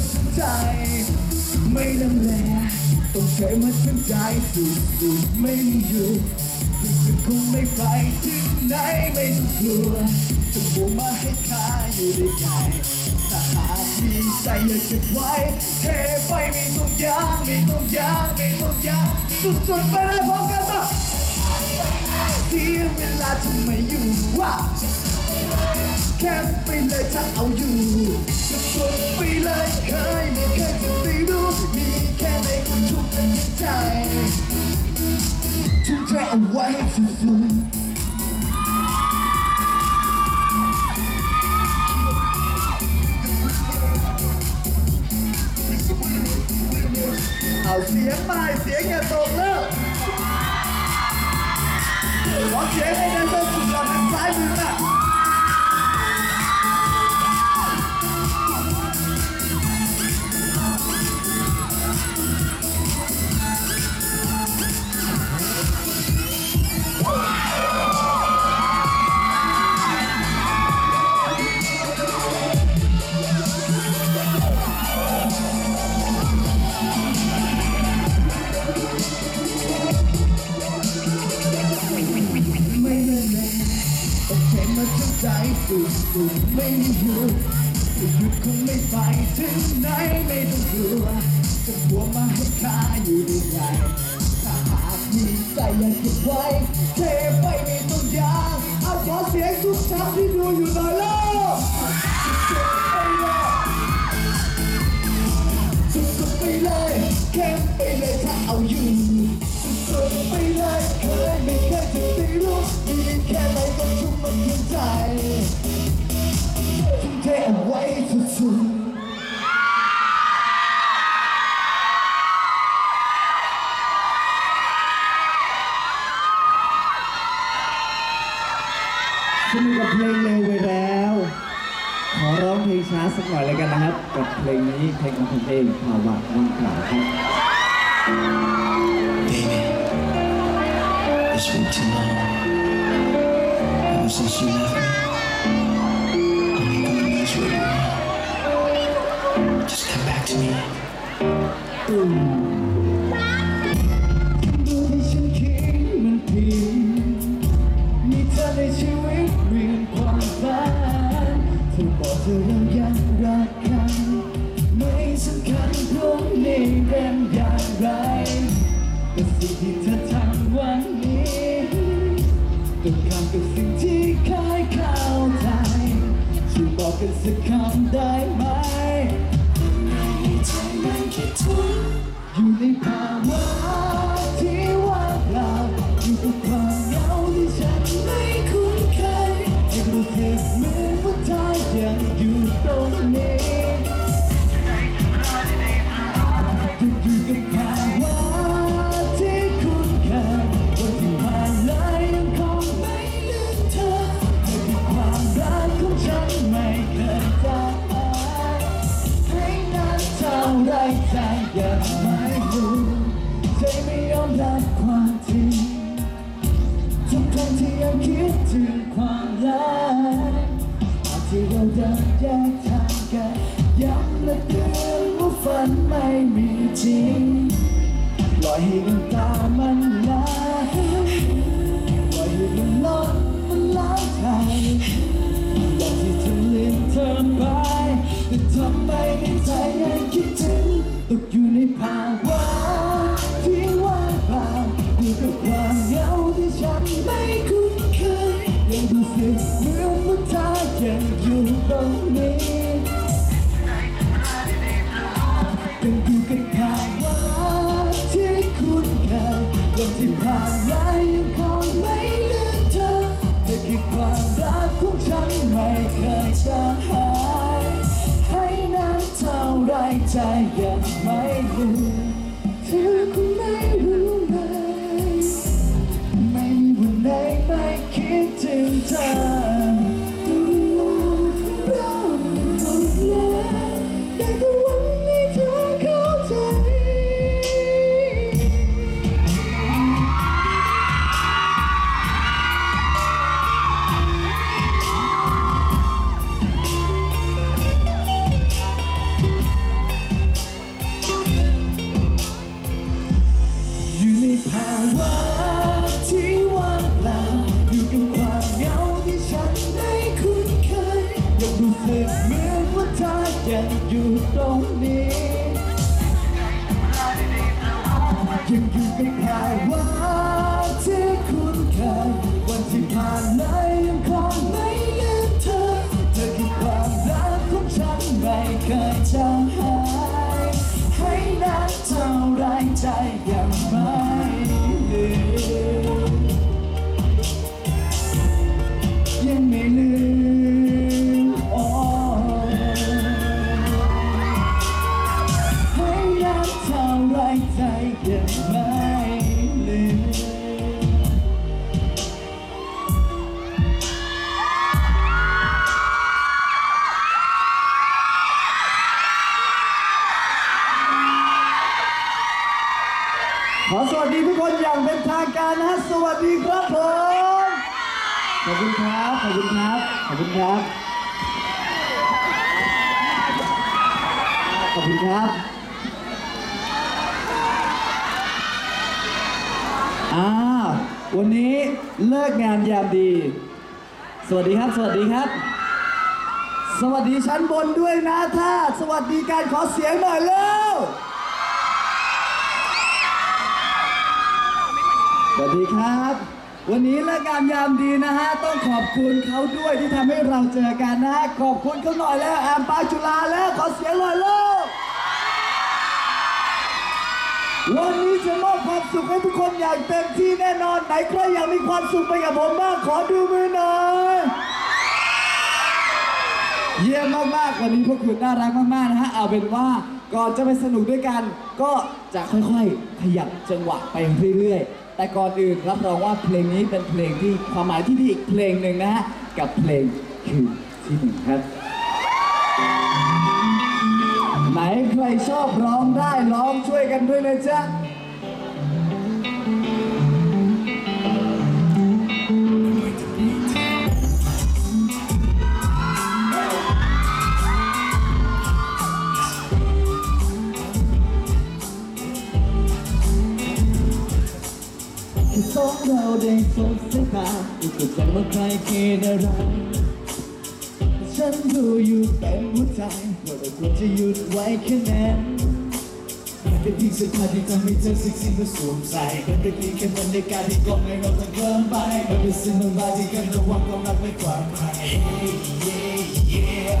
มเทกันสุดใจ ไม่ลังแลต้องใช้มันทั้งใจสุดๆไม่มีหยุดจะคงไม่ไปที่ไหนไม่ต้องกลัวจะบวกมาให้ข้าอยู่ได้ไงถ้าหากมีใจอยากจะไว้เทไปไม่ต้องยางไม่ต้องยางไม่ต้องยางสุดๆไปเลยพร้อมกันมาเสียเวลาทำไมอยู่ว่า แค่ไปเลยถ้าเอาอยู่จะสดไปเลยเคยไม่เคยจะไปรู้มีแค่ในความทุกข์ใจทุ่มเทเอาไว้ให้สุดๆเอาเสียงมาเสียงอย่าตกเลิกขอเสียงให้ดันต้นสุดยอดทางซ้ายมือนะ ลงของผมเองภาวะว่างเปล่าครับ Baby, it's been too long. Ever since you left me, only God knows where you are. Just come back to me. ดูที่ฉันคิดมันผิดมีเธอในชีวิตเรียนความฝันเธอบอกเธอเรายังรักกัน ไ สิ่งที่เธอทำวันนี้ตรงข้ามกับสิ่งที่เคยเข้าใจช่วยบอกกันสักคำได้ไหมในใจมันคิดถึงอยู่ในภาวะ ไรใจยังไม่รู้ใจไม่ยอมรับความจริงทุกครั้งที่ยังคิดถึงความรักตอนที่เราเดินแยกทางกันย้ำและเตือนว่าฝันไม่มีจริงปล่อยให้น้ำตามัน ทำไปในใจยังคิดถึงตกอยู่ในภาวะที่ว่างเปล่ามีแต่ความเหงาที่ฉันไม่คุ้นเคยยังดูสึกเหมือนว่าเธอยังอยู่ตรงนี้ยังอยู่กับภาวะที่คุ้นเคยวันที่ผ่านมายังคงไม่ลืมเธอแต่คือความรักของฉันไม่เคยจะหาย ใจยังไม่ลืม ยังอยู่ตรงนี้ยังอยู่กับภาวะ ขอสวัสดีทุกคนอย่างเป็นทางการนะสวัสดีครับผมขอบคุณครับขอบคุณครับขอบคุณครับขอบคุณครับอ้าวันนี้เลิกงานยามดี สวัสดีครับ สวัสดีครับ สวัสดีชั้นบนด้วยนะท่าสวัสดีการขอเสียงหน่อยเร็ว สวัสดีครับ วันนี้เลิกามยามดีนะฮะ ต้องขอบคุณเขาด้วยที่ทำให้เราเจอกันนะฮะ ขอบคุณเขาหน่อยแล้วแอมปาจุฬาแล้วขอเสียงหน่อยล้ววันนี้จะมอบความสุขให้ทุกคนอย่างเต็มที่แน่นอนไหนใครอยากมีความสุขไปกับผมบ้างขอดูมือหน่อยเยี่ยมมากๆวันนี้พวกคุณน่ารักมากๆนะฮะเอาเป็นว่าก่อนจะไปสนุกด้วยกัน ก็จะค่อยๆขยับจังหวะไปเรื่อยๆ แต่ก่อนอื่นรับรองว่าเพลงนี้เป็นเพลงที่ความหมายที่ดีอีกเพลงหนึ่งนะฮะ กับเพลงคือที่หนึ่งครับ ไหนใครชอบร้องได้ร้องช่วยกันด้วยเลยจ้ะ สองเราได้สบสายตาดูก็ใจว่าใครคิดอะไรฉันรู้อยู่เต็มหัวใจว่าเราควรจะหยุดไว้แค่นั้นเป็นเพียงเสื้อผ้าที่ทำให้เธอเซ็กซี่เมื่สวมใส่มันเป็นเพียงแค่บรรยากาศที่กล่อมให้เราต้องเคลิ้มไปมันเป็นสิ่งบางอย่างที่กันระวังความรักไม่ความใคร yeah, yeah.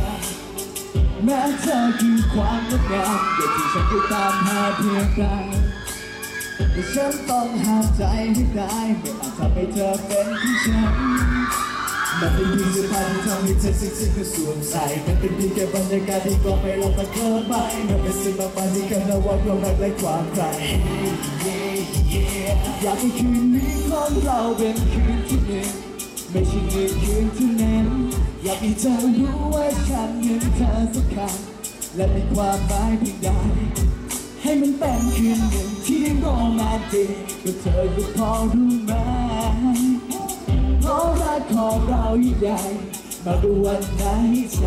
แม้เธอคือความงดงามเดียวที่ฉันจะตามหาเพียงใด แต่ฉันต้องห้ามใจให้ได้ไม่อาจทำให้เธอเป็นที่ฉันมันเป็นเพียงเสื้อผ้าที่ทำให้เธอเซ็กซี่ก็สวมใส่มันเป็นเพียงแค่บรรยากาศที่ก็ไม่ลงมาเคลิ้มไปมันเป็นสิ่งบางอย่างที่กันระหว่างความรักและความใครอยากให้คืนนี้ของเราเป็นคืนที่หนึ่งไม่ใช่หนึ่งคืนที่นั้นอยากให้เธอรู้ว่าฉันยังเธอสักครั้งและมีความหมายเพียงใดให้มันเป็นคืน รแมนติกก็เธอก็พอรู้ไหมเพราะรักของเราใหญ่มาดูวันไหนใจ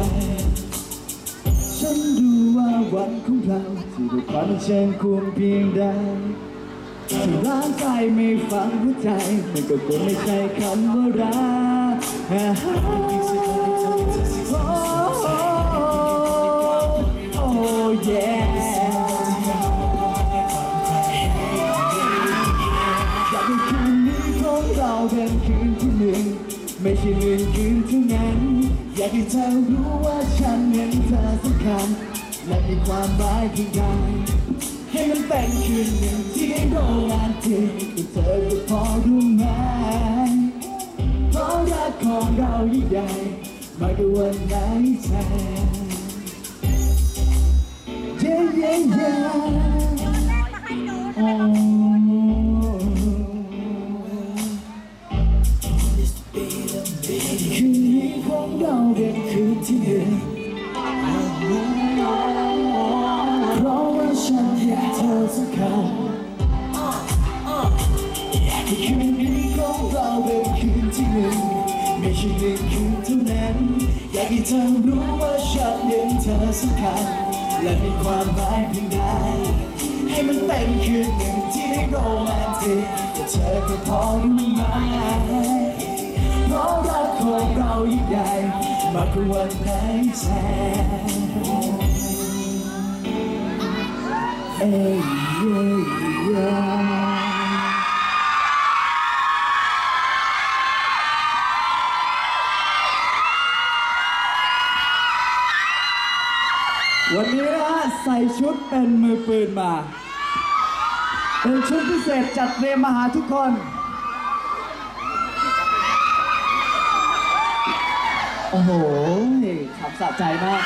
ฉันรู้ว่าวันของเราที่ด้วยความเชิงควรเพียงใดถ้าร่างกายไม่ฟังหัวใจมันก็คงไม่ใช่คำว่ารักอ่าฮะโอ้โอ้ yeah ของเราเป็นคืนที่หนึ่งไม่ใช่หนึ่งคืนเท่านั้น อยากให้เธอรู้ว่าฉันยังเธอสำคัญและมีความหมายเพียงใดให้มันเป็นคืนหนึ่งที่โรแมนติกกับเธอก็พอรู้ไหมเพราะรักของเรายิ่งใหญ่มากกว่าวันไหนแท้ Yeah yeah yeah โให้เธอรู้ว่าฉันยังเธอสำคัญและมีความหมายเพียงใดให้มันเป็นคืนหนึ่งที่โรแมนติกแต่เธอก็พอรู้ไหมเพราะรักของเรายิ่งใหญ่มากกว่าวันไหนแท้เอ้ยเย้ย เป็นมือปืนมา เป็นชุดพิเศษจัดเตรียมมาหาทุกคน โอ้โหขับสะใจมาก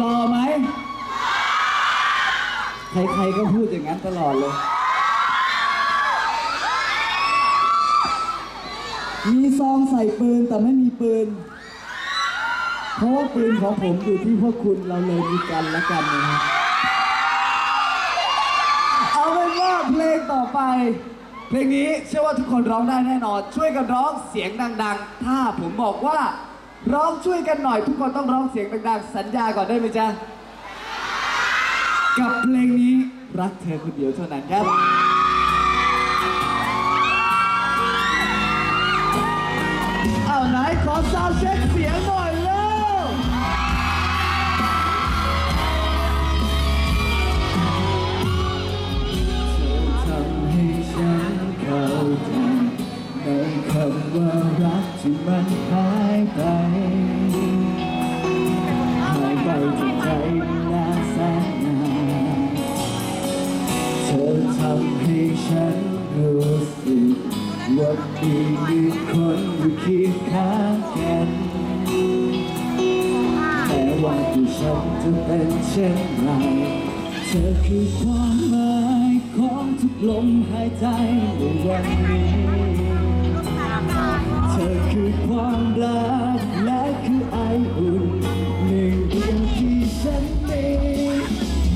รอไหม ใครๆก็พูดอย่างนั้นตลอดเลย มีซองใส่ปืนแต่ไม่มีปืน เพราะว่าปืนของผมอยู่ที่พวกคุณเราเลยมีกันและกันนะฮะเอาเป็นว่าเพลงต่อไป เพลงนี้เชื่อว่าทุกคนร้องได้แน่นอน ช่วยกันร้องเสียงดัง ๆ ถ้าผมบอกว่า ร้องช่วยกันหน่อย ทุกคนต้องร้องเสียงดังๆสัญญาก่อนได้ไหมจ๊ะกับเพลงนี้รักเธอคนเดียวเท่านั้นครับเอาไหนขอซาวเช็คเสียงหน่อย ว่ารักที่มันหายไปหายไปจากใจนาแสนนานเธอทำให้ฉันรู้สึกว่ามีคนอยู่เคียงข้างกันแม้ว่าที่ฉันจะเป็นเช่นไรเธอคือความหมายของทุกลมหายใจในวันนี้ คือความรักและคือไออุ่นหนึ่งเดียวที่ฉันมี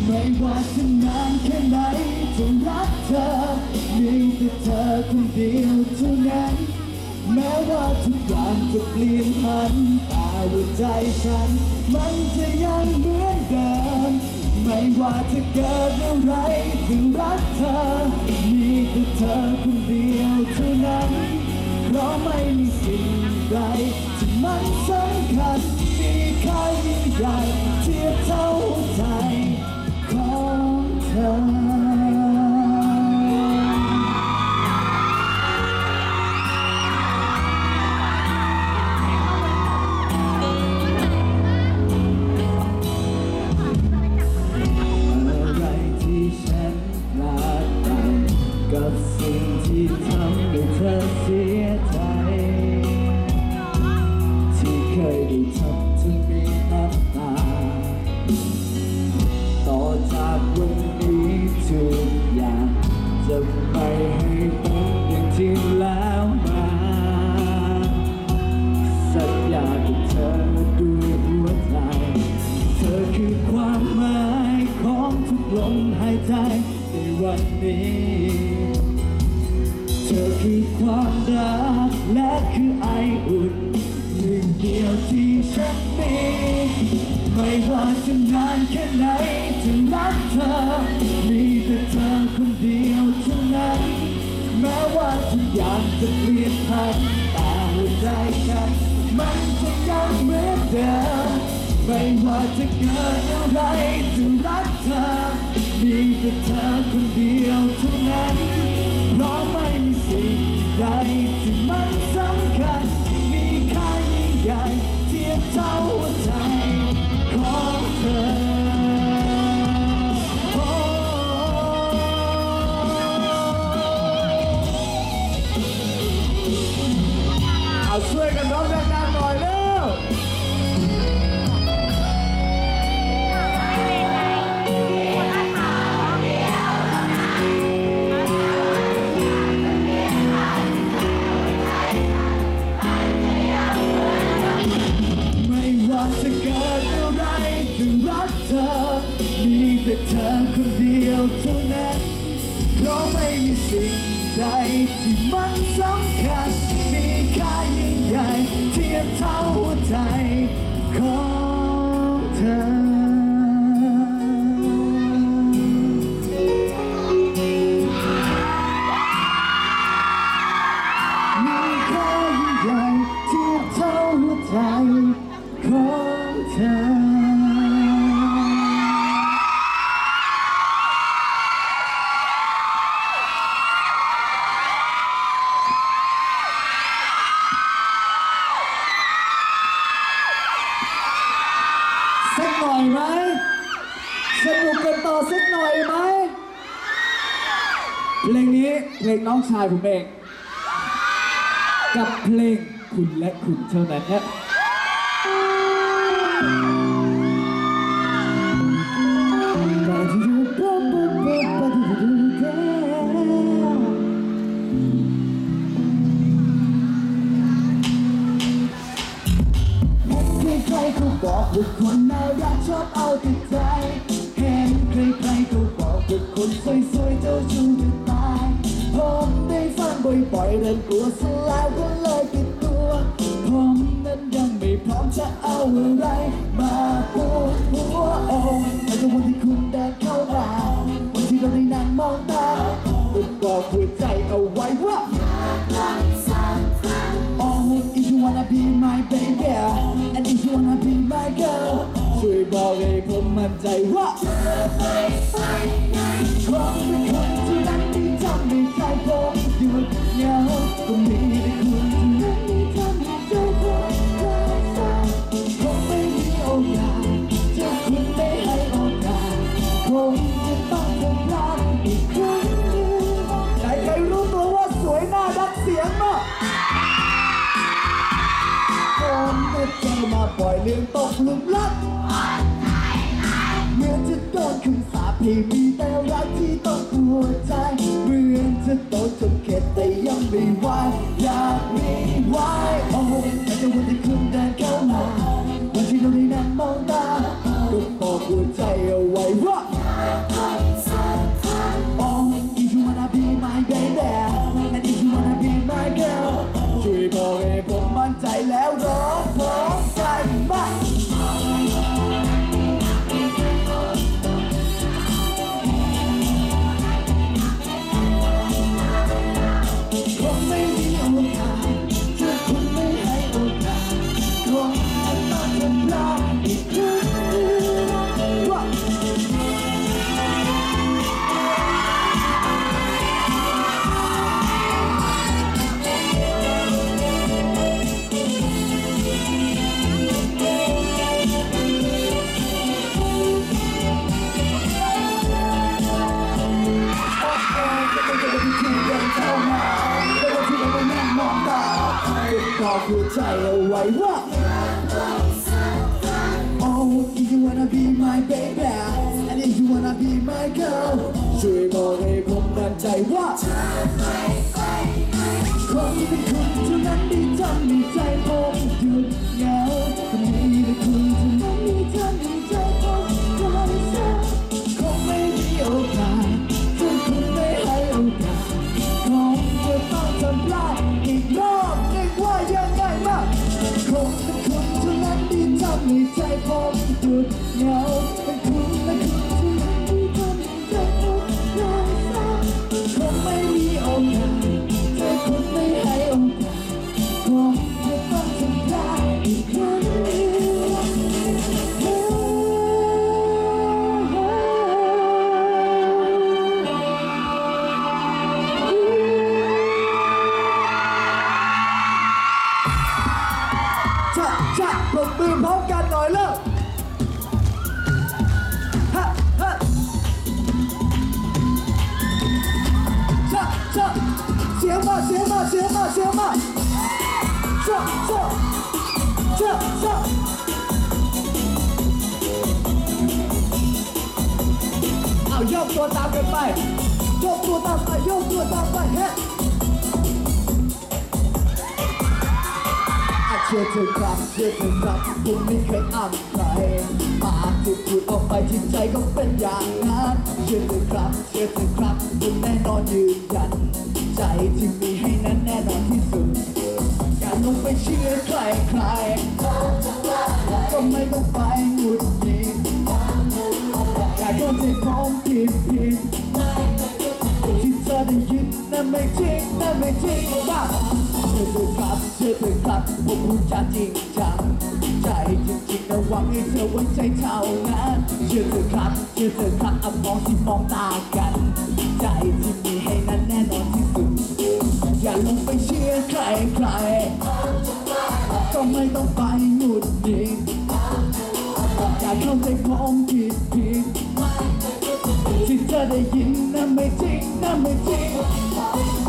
ไม่ว่าจะนานแค่ไหนจะรักเธอมีแต่เธอคนเดียวเท่านั้น แม้ว่าทุกอย่างจะเปลี่ยนผันแต่หัวใจฉัน มันจะยังเหมือนเดิมไม่ว่าจะเกิดอะไรถึงรักเธอ มีแต่เธอคนเดียวเท่านั้น เพราะไม่มีสิ่งใดที่มันสำคัญมีค่ายิ่งใหญ่ เธอคือความรักและคือไออุ่นหนึ่งเดียวที่ฉันมีไม่ว่าจะนานแค่ไหนจะรักเธอ มีแต่เธอคนเดียวเท่านั้น แม้ว่าทุกอย่างจะเปลี่ยนผันแต่หัวใจฉันมันจะยังเหมือนเดิมไม่ว่าจะเกิดอะไรจะรักเธอ แต่เธอคนเดียวเท่านั้นเพราะไม่มีสิ่งใดที่มันสำคัญ มีค่ายิ่งใหญ่เทียบเท่าหัวใจของเธอเอช่วยกันร้องดังๆหน่อยเร็ว องชายผมเอง กับเพลงคุณและคุณเท่านั้นฮะใคร บ่อยๆเริ่มกลัวซะแล้วก็เลยปิดตัวผมนั้นยังไม่พร้อมจะเอาอะไรมาปวดหัวโอ้แต่ในวันที่คุณเดินเข้ามาวันที่เราได้นั่งมองตาก็บอกหัวใจเอาไว้ว่า Oh, if you wanna be my baby and if you wanna be my girl ช่วยบอกให้ผมมั่นใจว่าเพราะเป็น คนที่นั้นที่ทำให้ใจผมหยุดเหงาก็มีแต่คุณที่นั้นที่ทำให้ใจผมเศร้าผมไม่มีโอกาสจะคุณไม่ให้โอกาสผมจะต้องทำพลาดอีกครั้งหนึ่งไหนใครรู้ตัวว่าสวยน่ารักเสียงมากผมก็เจมาปล่อยเรื่องตกหลุมรักเหมือนจะโดนคำสาปให้มีแต่รักที่ต้องปวดใจ ในวันที่คุณเดินเข้ามาวันที่เราได้นั่งมองตาก็บอกหัวใจเอาไว้ ที่ทำให้ ตัวตามกันไปยกตัวตามไปยกตัวตามไปเฮ้อาเชื่อเธอครับเชื่อเธอครับคุณไม่เคยอ้างใครปากที่พูดออกไปจิตใจก็เป็นอย่างนั้นเชื่อเธอครับเชื่อเธอครับคุณแน่นอนยืนยัน ใจที่มีให้นั้นแน่นอนที่สุดอย่าลงไปเชื่อใครใครก็ไม่ต้องไปหงุดหงิดอย่าโด นใจของผิดผิดที่เธอได้ยินนั่นไม่จริงนั่นไม่จริงบ้าเชื่อเถอะครับเชื่อเถอะครับผมพูดจาจริงจังใจจริงๆนะหวังให้เธอไว้ใจเท่านั้นเชื่อเถอครับเชื่อเถอครับอะมองที่มองตากัน ใจที่มีให้นั้นแน่นอนที่สุด อย่าลงไปเชื่อใครใคร ได้ยินนั่นไม่จริงนั่นไม่จริง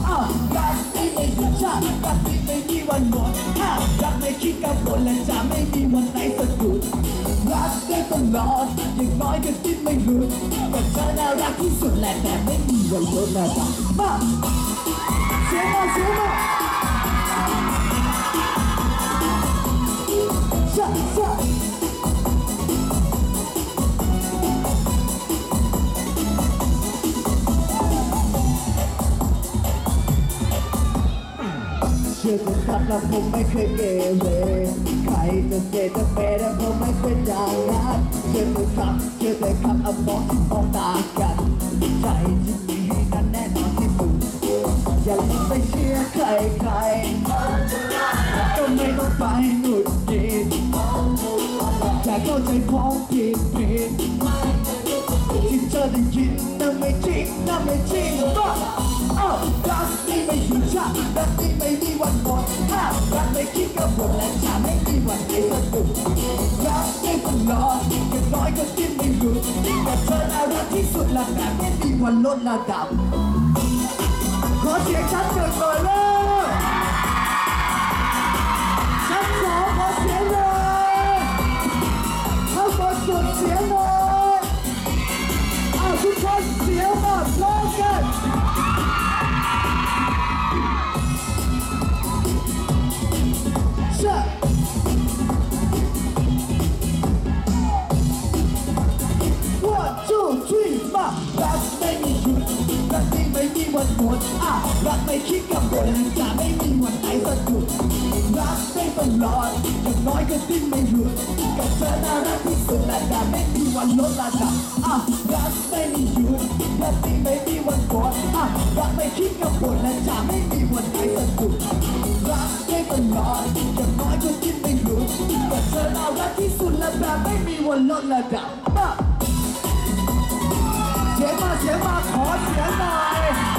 อ้าวรักที่ไม่หยุดชารักที่ไม่มีวันหมดถ้ารักไม่คิดกังวลและจะไม่มีวันไหนสะดุดรักได้ตลอดอย่างน้อยก็คิดไม่หลุดแต่เธอน่ารักที่สุดแหละแต่ไม่มีวันลดระดับมาเสียงมาเสียงมา ชื่อผมครับนะผมไม่เคยเกเรใครจะเกจะเปแต่ผมไม่เป็นอย่างนั้นเชื่อผมครับเชื่อแต่ครับอามองมองตากัน ใจที่มีให้นั้นแน่นอนที่สุดอย่าลงไปเชื่อใครใครก็ไม่ต้องไปหงุดหงิดอย่เข้าใจของผิดผิดที่เธอได้ยินนั่นไม่จริงนั่นไม่จริง รักนี่ไม่หยุดชารักนี่ไม่มีวันหมดถ้ารักไม่คิดกับผลและจะไม่มีวันไหนสะดุดรักได้ตลอดอย่างน้อยก็กินไม่หยุดแต่เธอน่ารักที่สุดและแบบไม่มีวันลดระดับขอเสียงชัดเกินหน่อยเลยชั้นสองขอเสียงหน่อยข้างบนสุดเสียง ไม่คิดกับคนจะไม่มีวันไหนสะดุดรักได้ตลอดอย่างน้อยก็ดิ้นไม่หยุดกับเธอน่ารักที่สุดและจะไม่มีวันลดระดับอะรักไม่มีหยุดรักนี่ไม่มีวันหมดอะรักไม่คิดกับคนและจะไม่มีวันไหนสะดุดรักได้ตลอดอย่างน้อยก็ดิ้นไม่หยุดกับเธอน่ารักที่สุดและแบบไม่มีวันลดระดับอะเสียงมาเสียงมาขอเสียงหน่อย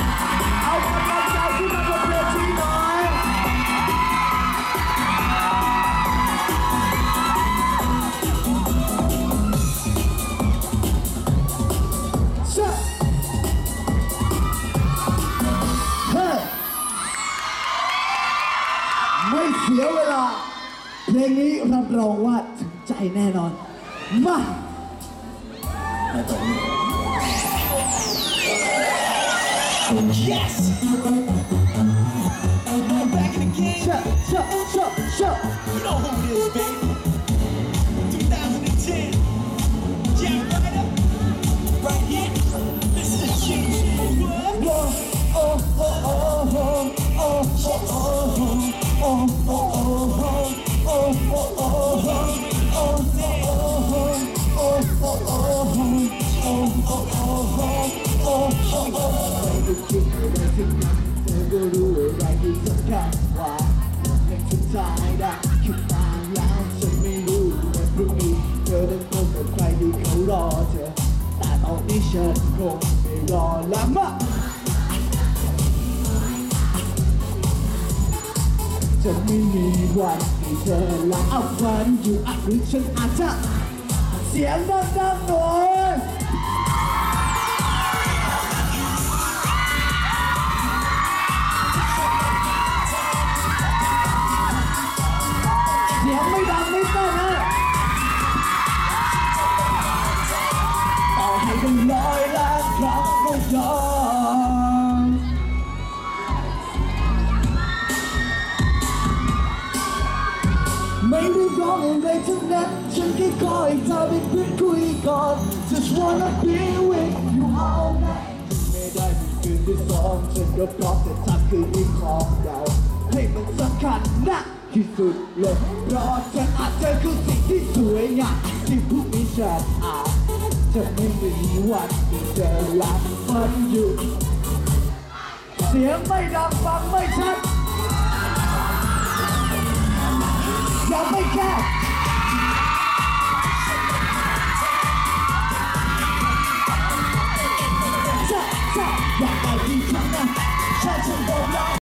สายได้คิดมาแล้วฉันไม่รู้ว่าพรุ่งนี้เธอต้องพบกับใครที่เขารอเธอ แต่ตอนนี้ฉันคงไม่รอแล้วมาจะไม่มีวันที่เธอละอาฝันอยู่อะหรือฉันอาจจะ เสียงดังๆหน่อยเสีย ไม่ได้ร้องอะไรทั้งนั้นฉันแค่คอยห้เธอเปพื่คุยก่อน Just wanna be with you all night ไม่ได้มีคืนที่สองฉันก็พร้อมแต่ทักคืนนี้ของเราให้มันสำคัญนะที่สุดเลยเพราะฉันอาจเจอคือสิ่งที่สวยงามที่พวกนี้ฉันอาจ จะไม่มีวันจะหลับมันอยู่ เสียงไม่ดังฟังไม่ชัด อย่าไปแก้จะจะอย่าไปที่ฉันนะฉันฉันโดนแล้